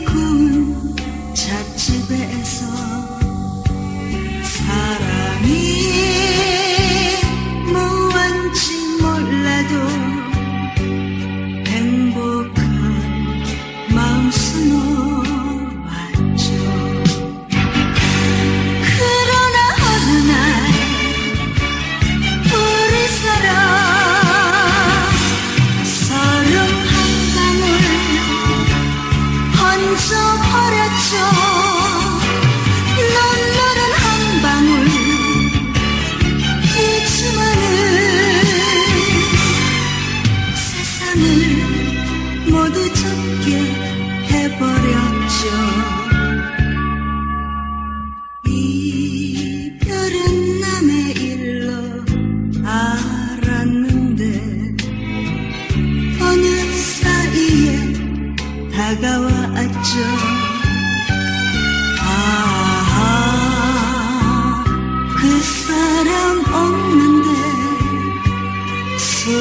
aku 얹어버렸죠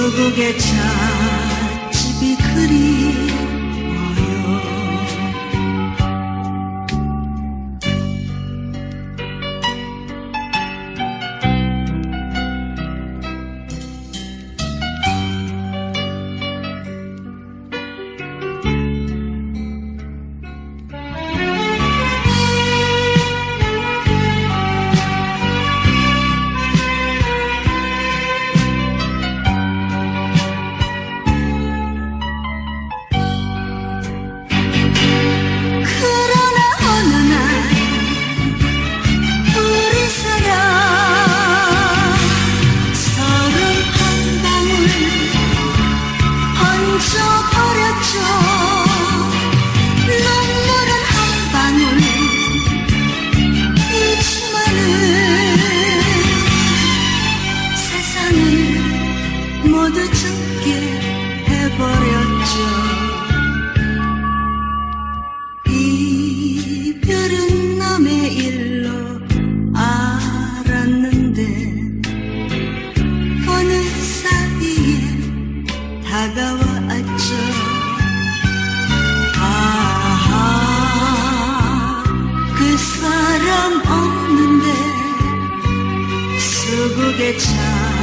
전국의 찻집이 그리 없는데 수국의 차